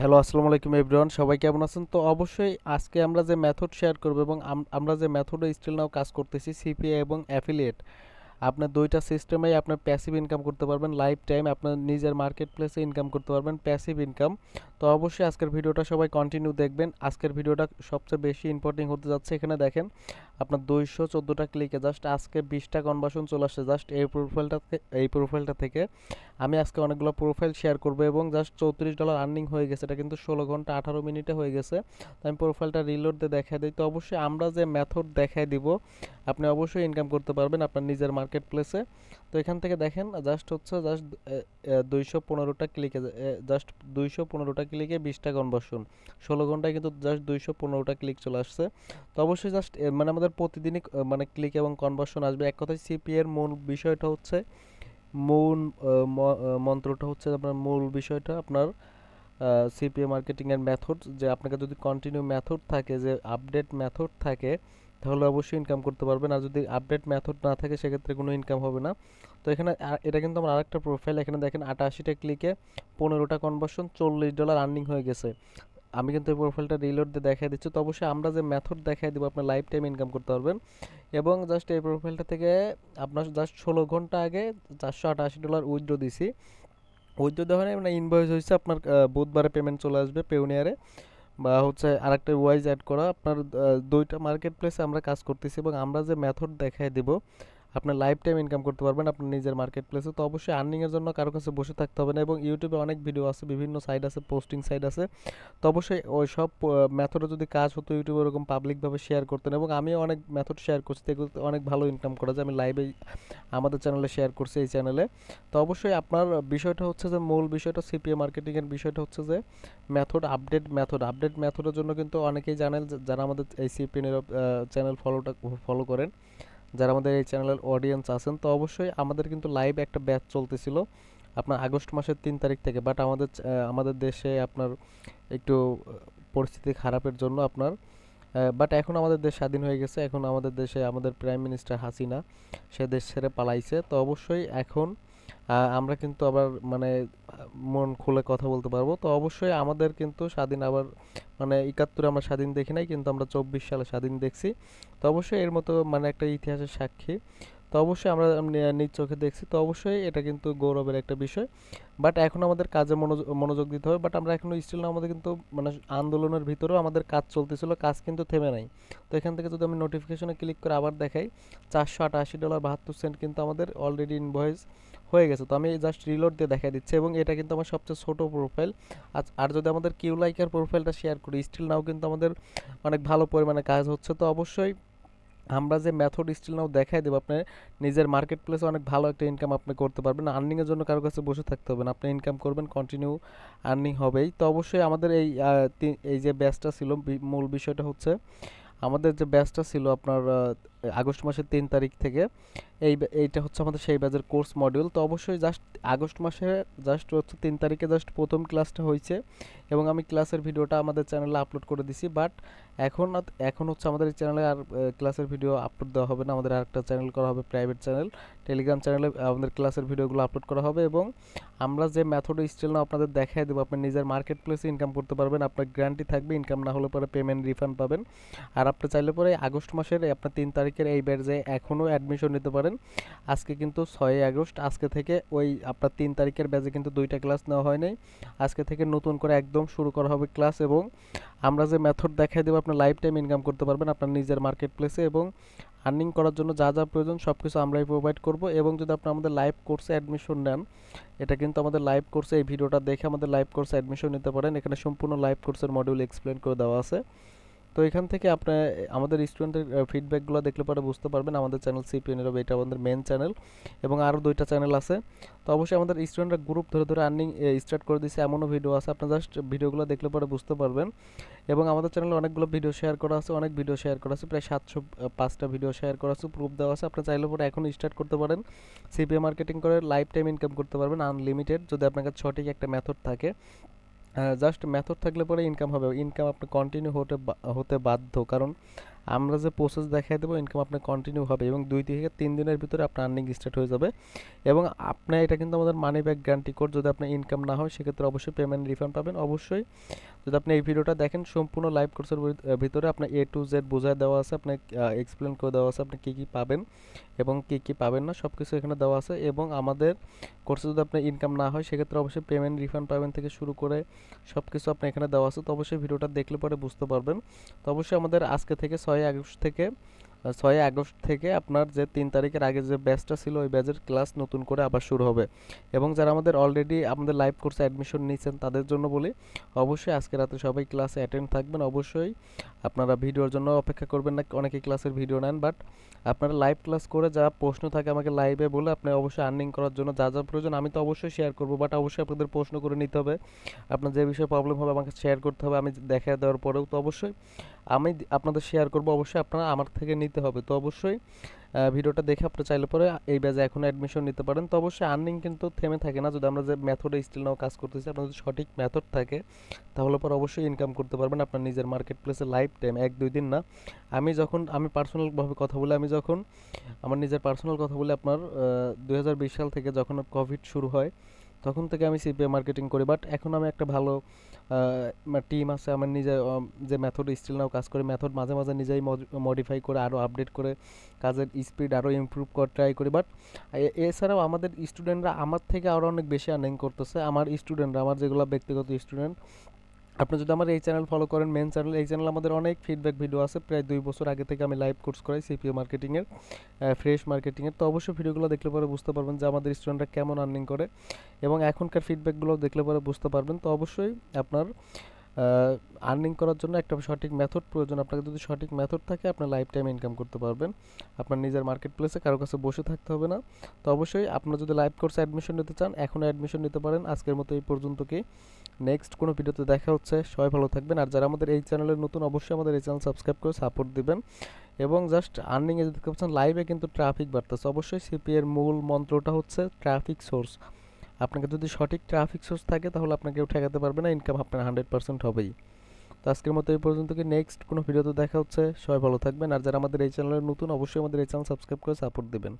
Hello, আসসালামু আলাইকুম everyone, সবাই কেমন আছেন? তো অবশ্যই আজকে আমরা যে মেথড শেয়ার করব এবং আম- আমরা যে মেথডে স্টিল নাও কাজ করতেছি সিপিএ এবং অ্যাফিলিয়েট আপনার দুইটা সিস্টেমেই আপনার প্যাসিভ ইনকাম করতে পারবেন লাইফ টাইম আপনার নিজের মার্কেট প্লেসে ইনকাম করতে পারবেন প্যাসিভ ইনকাম তো অবশ্যই আজকের ভিডিওটা সবাই কন্টিনিউ দেখবেন, আজকের ভিডিওটা সবচেয়ে বেশি ইম্পর্টেন্ট হতে যাচ্ছে, এখানে দেখেন আপনার দুইশো চোদ্দোটা ক্লিকে জাস্ট আজকে বিশটা কনভার্সন চলে আসছে। জাস্ট এই প্রোফাইলটা এই প্রোফাইলটা থেকে আমি আজকে অনেকগুলো প্রোফাইল শেয়ার করব এবং জাস্ট চৌত্রিশ ডলার আর্নিং হয়ে গেছে। এটা কিন্তু ষোলো ঘণ্টা আঠারো মিনিটে হয়ে গেছে। তো আমি প্রোফাইলটা রিলোড দিয়ে দেখা দিই। তো অবশ্যই আমরা যে মেথড দেখাই দিব, আপনি অবশ্যই ইনকাম করতে পারবেন আপনার নিজের মার্কেট প্লেসে তো এখান থেকে দেখেন জাস্ট হচ্ছে জাস্ট দুইশো পনেরোটা ক্লিকে জাস্ট দুইশো পনেরোটা ক্লিকে বিশটা কনভার্সন ষোলো ঘন্টায় কিন্তু জাস্ট দুইশো পনেরোটা ক্লিক চলে আসছে। তো অবশ্যই জাস্ট মানে আমাদের প্রতিদিনই মানে ক্লিক এবং কনভার্সন আসবে। এক কথায় সিপি এর মূল বিষয়টা হচ্ছে, মূল মন্ত্রটা হচ্ছে আপনার মূল বিষয়টা, আপনার সিপিএ মার্কেটিং এর মেথড যে আপনাকে যদি কন্টিনিউ মেথড থাকে, যে আপডেট মেথড থাকে, তাহলে অবশ্যই ইনকাম করতে পারবেন। আর যদি আপডেট মেথড না থাকে, সেক্ষেত্রে কোনো ইনকাম হবে না। তো এখানে এটা কিন্তু আমার আরেকটা প্রোফাইল এখানে দেখেন আটাশিটা ক্লিকে পনেরোটা কনভার্সন চল্লিশ ডলার আর্নিং হয়ে গেছে। আমি কিন্তু এই প্রোফাইলটা রিলোড দিয়ে দেখাই দিচ্ছি। তো অবশ্যই আমরা যে মেথড দেখাই দিব, আপনার লাইফ টাইম ইনকাম করতে পারবেন। এবং জাস্ট এই প্রোফাইলটা থেকে আপনার জাস্ট ষোলো ঘণ্টা আগে চারশো আটাশি ডলার উইথড্র দিছি। উইথড্র দেওয়া হয় মানে ইনভয়েস হয়েছে আপনার বুধবারে পেমেন্ট চলে আসবে পেউনিয়ারে বা হচ্ছে আরেকটা ওয়াইজ অ্যাড করা। আপনার দুইটা মার্কেট প্লেসে আমরা কাজ করতেছি এবং আমরা যে মেথড দেখাই দিব আপনার লাইফ টাইম ইনকাম করতে পারবেন, আপনার নিজের মার্কেট প্লেসে তো অবশ্যই আর্নিংয়ের জন্য কারও কাছে বসে থাকতে হবে না এবং ইউটিউবে অনেক ভিডিও আছে, বিভিন্ন সাইট আছে পোস্টিং সাইট আছে। তো অবশ্যই ওই সব মেথডে যদি কাজ হতো ইউটিউবে ওরকম পাবলিকভাবে শেয়ার করতেন এবং আমিও অনেক মেথড শেয়ার করছি তো এগুলোতে অনেক ভালো ইনকাম করা যায়। আমি লাইভে আমাদের চ্যানেলে শেয়ার করছি এই চ্যানেলে তো অবশ্যই আপনার বিষয়টা হচ্ছে যে, মূল বিষয়টা সিপিএ মার্কেটিংয়ের বিষয়টা হচ্ছে যে মেথড আপডেট মেথড আপডেট মেথডের জন্য কিন্তু অনেকেই জানেন যারা আমাদের এই সিপিএন চ্যানেল ফলোটা ফলো করেন যারা আমাদের এই চ্যানেলের অডিয়েন্স আছেন, তো অবশ্যই আমাদের কিন্তু লাইভ একটা ব্যাচ চলতেছিল। আপনার আগস্ট মাসের তিন তারিখ থেকে বাট আমাদের আমাদের দেশে আপনার একটু পরিস্থিতি খারাপের জন্য আপনার বাট এখন আমাদের দেশ স্বাধীন হয়ে গেছে। এখন আমাদের দেশে আমাদের প্রাইম মিনিস্টার হাসিনা, সে দেশ ছেড়ে পালাইছে। তো অবশ্যই এখন আমরা কিন্তু আবার মানে মন খুলে কথা বলতে পারব। তো অবশ্যই আমাদের কিন্তু স্বাধীন আবার মানে একাত্তরে আমরা স্বাধীন দেখি নাই, কিন্তু আমরা চব্বিশ সালে স্বাধীন দেখছি। তো অবশ্যই এর মতো মানে একটা ইতিহাসের সাক্ষী। তো অবশ্যই আমরা নিজ চোখে দেখছি। তো অবশ্যই এটা কিন্তু গৌরবের একটা বিষয়। বাট এখন আমাদের কাজে মনোযোগ দিতে হবে। বাট আমরা এখনও স্টিল আমাদের কিন্তু মানে আন্দোলনের ভিতরেও আমাদের কাজ চলতেছিল, কাজ কিন্তু থেমে নাই। তো এখান থেকে যদি আমি নোটিফিকেশনে ক্লিক করে আবার দেখাই, চারশো আটাশি ডলার বাহাত্তর সেন্ট কিন্তু আমাদের অলরেডি ইনভয়েস হয়ে গেছে। তো আমি জাস্ট রিলোড দিয়ে দেখা দিচ্ছি এবং এটা কিন্তু আমার সবচেয়ে ছোট প্রোফাইল আর যদি আমাদের কিউ লাইকের প্রোফাইলটা শেয়ার করি স্টিল নাও কিন্তু আমাদের অনেক ভালো পরিমাণে কাজ হচ্ছে। তো অবশ্যই আমরা যে মেথড স্টিল নাও দেখাই দেবো, আপনি নিজের মার্কেট প্লেসে অনেক ভালো একটা ইনকাম আপনি করতে পারবেন। আর্নিংয়ের জন্য কারও কাছে বসে থাকতে হবে না। আপনি ইনকাম করবেন কন্টিনিউ আর্নিং হবেই। তো অবশ্যই আমাদের এই এই যে ব্যাচটা ছিল মূল বিষয়টা হচ্ছে, আমাদের যে ব্যাচটা ছিল আপনার আগস্ট মাসের তিন তারিখ থেকে এই এইটা হচ্ছে আমাদের সেই ব্যাচের কোর্স মডিউল তো অবশ্যই জাস্ট আগস্ট মাসে জাস্ট হচ্ছে তিন তারিখে জাস্ট প্রথম ক্লাসটা হয়েছে এবং আমি ক্লাসের ভিডিওটা আমাদের চ্যানেলে আপলোড করে দিছি। বাট এখন এখন হচ্ছে আমাদের এই চ্যানেলে আর ক্লাসের ভিডিও আপলোড দেওয়া হবে না। আমাদের আরেকটা চ্যানেল করা হবে প্রাইভেট চ্যানেল টেলিগ্রাম চ্যানেলে আমাদের ক্লাসের ভিডিওগুলো আপলোড করা হবে এবং আমরা যে মেথড স্টিল না আপনাদের দেখাই দেবো, আপনি নিজের মার্কেট প্লেসে ইনকাম করতে পারবেন। আপনার গ্যারান্টি থাকবে ইনকাম না হলে পরে পেমেন্ট রিফান্ড পাবেন। আর আপনি চাইলে পরে আগস্ট মাসের, আপনার তিন তারিখের এই ব্যাচে এখনও অ্যাডমিশন নিতে পারেন। আজকে কিন্তু ছয়ই আগস্ট। আজকে থেকে ওই আপনার তিন তারিখের ব্যাচে কিন্তু দুইটা ক্লাস নেওয়া হয় নাই। আজকে থেকে নতুন করে একদম শুরু করা হবে ক্লাস এবং আমরা যে মেথড দেখাই দেবো, আপনার লাইফ টাইম ইনকাম করতে পারবেন আপনার নিজের মার্কেট প্লেসে এবং আর্নিং করার জন্য যা যা প্রয়োজন সব কিছু আমরাই প্রোভাইড করব এবং যদি আপনি আমাদের লাইভ কোর্সে অ্যাডমিশন নেন, এটা কিন্তু আমাদের লাইভ কোর্সে এই ভিডিওটা দেখে আমাদের লাইভ কোর্সে অ্যাডমিশন নিতে পারেন। এখানে সম্পূর্ণ লাইভ কোর্সের মডিউল এক্সপ্লেন করে দেওয়া আছে। তো এখান থেকে আপনি, আমাদের স্টুডেন্টের ফিডব্যাকগুলো দেখলে পরে বুঝতে পারবেন। আমাদের চ্যানেল সিপিএন এর এটা আমাদের মেন চ্যানেল এবং আরও দুইটা চ্যানেল আছে। তো অবশ্যই আমাদের স্টুডেন্টরা গ্রুপ ধরে ধরে আর্নিং স্টার্ট করে দিয়েছে এমনও ভিডিও আছে। আপনি জাস্ট ভিডিওগুলো দেখলে পরে বুঝতে পারবেন। এবং আমাদের চ্যানেলে অনেকগুলো ভিডিও শেয়ার করা আছে, অনেক ভিডিও শেয়ার করা আছে। প্রায় সাতশো পাঁচটা ভিডিও শেয়ার করা আছে প্রুফ দেওয়া আছে। আপনি চাইলে পরে এখন স্টার্ট করতে পারেন। সিপিএ মার্কেটিং করে লাইফ টাইম ইনকাম করতে পারবেন আনলিমিটেড যদি আপনার কাছে সঠিক একটা মেথড থাকে। জাস্ট মেথড থাকলে পরে ইনকাম হবে। ইনকাম আপনি কন্টিনিউ হতে হতে বাধ্য। কারণ আমরা যে প্রসেস দেখাই দেবো ইনকাম আপনার কন্টিনিউ হবে এবং দুই থেকে তিন দিনের ভিতরে আপনার আর্নিং স্টার্ট হয়ে যাবে। এবং আপনার এটা কিন্তু আমাদের মানি ব্যাক গ্যারান্টি কোড যদি আপনার ইনকাম না হয়, সেক্ষেত্রে অবশ্যই পেমেন্ট রিফান্ড পাবেন। অবশ্যই যদি আপনি এই ভিডিওটা দেখেন, সম্পূর্ণ লাইভ কোর্সের ভিতরে আপনার এ টু জেড বোঝায় দেওয়া আছে আপনার এক্সপ্লেন করে দেওয়া আছে আপনি কী কী পাবেন এবং কী কী পাবেন না সব কিছু এখানে দেওয়া আছে এবং আমাদের কোর্সে যদি আপনার ইনকাম না হয়, সেক্ষেত্রে অবশ্যই পেমেন্ট রিফান্ড পাবেন থেকে শুরু করে সব কিছু আপনার এখানে দেওয়া আছে। তো অবশ্যই ভিডিওটা দেখলে পরে বুঝতে পারবেন। তো অবশ্যই আমাদের আজকে থেকে ছয় আগস্ট থেকে ছয় আগস্ট থেকে আপনার যে তিন তারিখের আগে যে ব্যাচটা ছিল, ওই ব্যাচের ক্লাস নতুন করে আবার শুরু হবে। এবং যারা আমাদের অলরেডি আমাদের লাইভ কোর্সে অ্যাডমিশন নিয়েছেন, তাদের জন্য বলি, অবশ্যই আজকে রাতে সবাই ক্লাসে অ্যাটেন্ড থাকবেন। অবশ্যই আপনারা ভিডিওর জন্য অপেক্ষা করবেন না অনেকে ক্লাসের ভিডিও নেন বাট আপনারা লাইভ ক্লাস করে যা প্রশ্ন থাকে আমাকে লাইভে বলে আপনি অবশ্যই আর্নিং করার জন্য যা যা প্রয়োজন, আমি তো অবশ্যই শেয়ার করব বাট অবশ্যই আপনাদের প্রশ্ন করে নিতে হবে। আপনার যে বিষয়ে প্রবলেম হবে আমাকে শেয়ার করতে হবে, আমি দেখা দেওয়ার পরেও তো অবশ্যই আমি আপনাদের শেয়ার করব, অবশ্যই আপনারা আমার থেকে নিতে হবে। তো অবশ্যই ভিডিওটা দেখে আপনি চাইলে পরে এই ব্যাজে এখন অ্যাডমিশন নিতে পারেন। তো অবশ্যই আর্নিং কিন্তু থেমে থাকে না। যদি আমরা যে মেথডে স্টিল নাও কাজ করতেছি, আপনার যদি সঠিক মেথড থাকে, তাহলে পরে অবশ্যই ইনকাম করতে পারবেন আপনার নিজের মার্কেট প্লেসে লাইফ টাইম এক, দুই দিন না। আমি যখন, আমি পার্সোনালভাবে কথা বলে, আমি যখন আমার নিজের পার্সোনাল কথা বলে, আপনার দু হাজার বিশ সাল থেকে যখন কোভিড শুরু হয় তখন থেকে আমি সিপিএ মার্কেটিং করি বাট এখন আমি একটা ভালো টিম আছে, আমার নিজে যে মেথড স্টিল নাও কাজ করে মেথড মাঝে মাঝে নিজেই মডিফাই করে আরও আপডেট করে, কাজের স্পিড আরও ইম্প্রুভ করে ট্রাই করি বাট এছাড়াও আমাদের স্টুডেন্টরা আমার থেকে আরও অনেক বেশি আর্নিং করতেছে। আমার স্টুডেন্টরা আমার যেগুলো ব্যক্তিগত স্টুডেন্ট আপনি যদি আমার এই চ্যানেল ফলো করেন মেন চ্যানেল এই চ্যানেল আমাদের অনেক ফিডব্যাক ভিডিও আছে। প্রায় দুই বছর আগে থেকে আমি লাইভ কোর্স করাই সিপিও মার্কেটিংয়ের ফ্রেশ মার্কেটিংয়ের তো অবশ্যই ভিডিওগুলো দেখলে পরে বুঝতে পারবেন যে আমাদের স্টুডেন্টরা কেমন আর্নিং করে এবং এখনকার ফিডব্যাকগুলো দেখলে পরে বুঝতে পারবেন। তো অবশ্যই আপনার আর্নিং করার জন্য একটা সঠিক মেথড প্রয়োজন। আপনাকে যদি সঠিক মেথড থাকে আপনার লাইফ টাইম ইনকাম করতে পারবেন। আপনার নিজের মার্কেট প্লেসে কারও কাছে বসে থাকতে হবে না। তো অবশ্যই আপনার যদি লাইভ কোর্সে অ্যাডমিশন নিতে চান এখনও অ্যাডমিশন নিতে পারেন। আজকের মতো এই পর্যন্ত কি। নেক্সট কোনো ভিডিওতে দেখা হচ্ছে। সবাই ভালো থাকবেন। আর যারা আমাদের এই চ্যানেলের নতুন, অবশ্যই আমাদের এই চ্যানেল সাবস্ক্রাইব করে সাপোর্ট দিবেন। এবং জাস্ট আর্নিংয়ে যদি দেখতে পাচ্ছেন লাইভে কিন্তু ট্রাফিক বাড়তেছে। অবশ্যই সিপিএর মূল মন্ত্রটা হচ্ছে ট্রাফিক সোর্স আপনাকে যদি সঠিক ট্রাফিক সোর্স থাকে, তাহলে আপনাকে ঠেকাতে পারবে না ইনকাম আপনার হান্ড্রেড পার্সেন্ট হবেই। তো আজকের মতো এই পর্যন্ত কি নেক্সট কোনো ভিডিওতে দেখা হচ্ছে, সবাই ভালো থাকবেন, আর যারা আমাদের এই চ্যানেলের নতুন, অবশ্যই আমাদের এই চ্যানেল সাবস্ক্রাইব করে সাপোর্ট দেবেন।